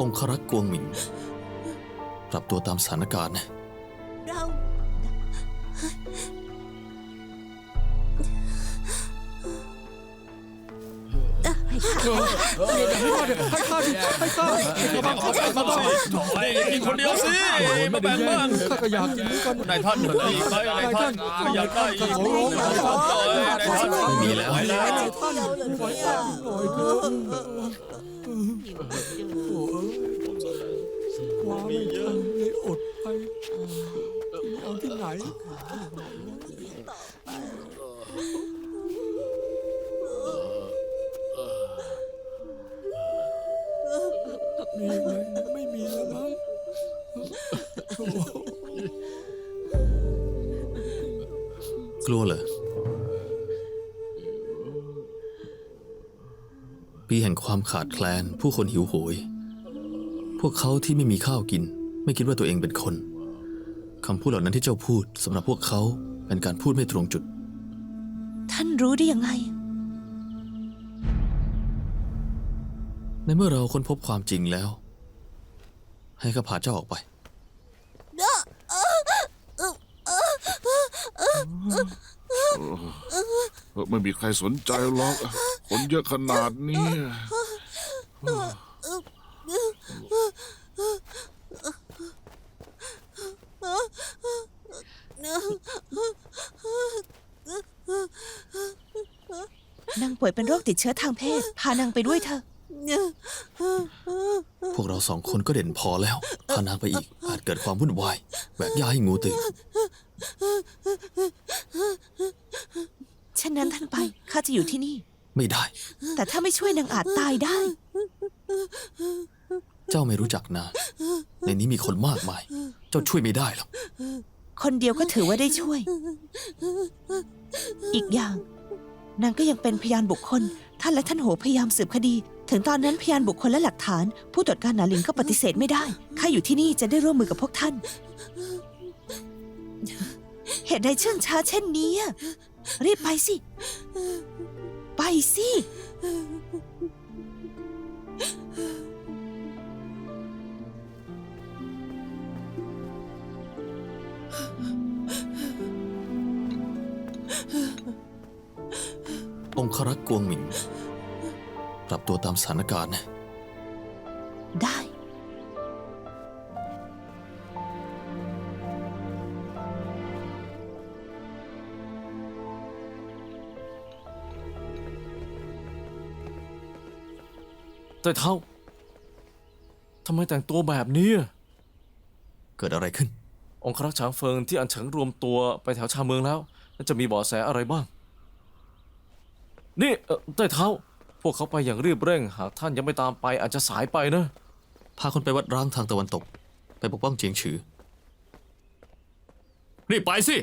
องครักษ์กวงหมิงปรับตัวตามสถานการณ์นะ ไอ้างกินคนเดียวสิมาแบ่งบ้างข้าก็อยากกินเหมือนกันนายท่านเหลือนอีกไหมนายท่านก็อยากได้อีกขอร้องนายท่านนายท่านมีแล้วไปแล้วท่านขอหน่อยเถอะวางไม่ทันเลยอดไปเอาที่ไหน มีไหมไม่มีแล้วมั้งกลัวเหรอ ปีแห่งความขาดแคลน ผู้คนหิวโหย พวกเขาที่ไม่มีข้าวกิน ไม่คิดว่าตัวเองเป็นคนคำพูดเหล่านั้นที่เจ้าพูดสำหรับพวกเขาเป็นการพูดไม่ตรงจุด ท่านรู้ได้ยังไง ในเมื่อเราค้นพบความจริงแล้ว ให้ข้าพาเจ้าออกไป เออไม่มีใครสนใจหรอกคนเยอะขนาดนี้ นางป่วยเป็นโรคติดเชื้อทางเพศ พานางไปด้วยเถอะ พวกเราสองคนก็เด่นพอแล้วพานางไปอีก อาจเกิดความวุ่นวาย แบกย้ายให้งูตื่นฉะนั้นท่านไปข้าจะอยู่ที่นี่ ไม่ได้ แต่ถ้าไม่ช่วยนางอาจตายได้ เจ้าไม่รู้จักนางในนี้มีคนมากมาย เจ้าช่วยไม่ได้หรอก คนเดียวก็ถือว่าได้ช่วย อีกอย่างนางก็ยังเป็นพยานบุคคลท่านและท่านโหพยายามสืบคดี ถึงตอนนั้นพยานบุคคลและหลักฐาน ผู้ตรวจการหนาหลิงก็ปฏิเสธไม่ได้ข้าอยู่ที่นี่จะได้ร่วมมือกับพวกท่าน เหตุใดเชื่องช้าเช่นนี้อะรีบไปสิ ไปสิ องครักษ์กวงหมิง ปรับตัวตามสถานการณ์นะได้ แต่เท่าทำไมแต่งตัวแบบนี้ เกิดอะไรขึ้น องครักษ์ฉางเฟิงที่อันเฉิงรวมตัวไปแถวชาเมืองแล้วแล้วจะมีเบาะแสอะไรบ้าง นี่เอ่อแต่เท่าพวกเขาไปอย่างรีบเร่ง หากท่านยังไม่ตามไปอาจจะสายไปนะ พาคนไปวัดร้างทางตะวันตก ไปปกป้องเจียงฉือ รีบไปสิ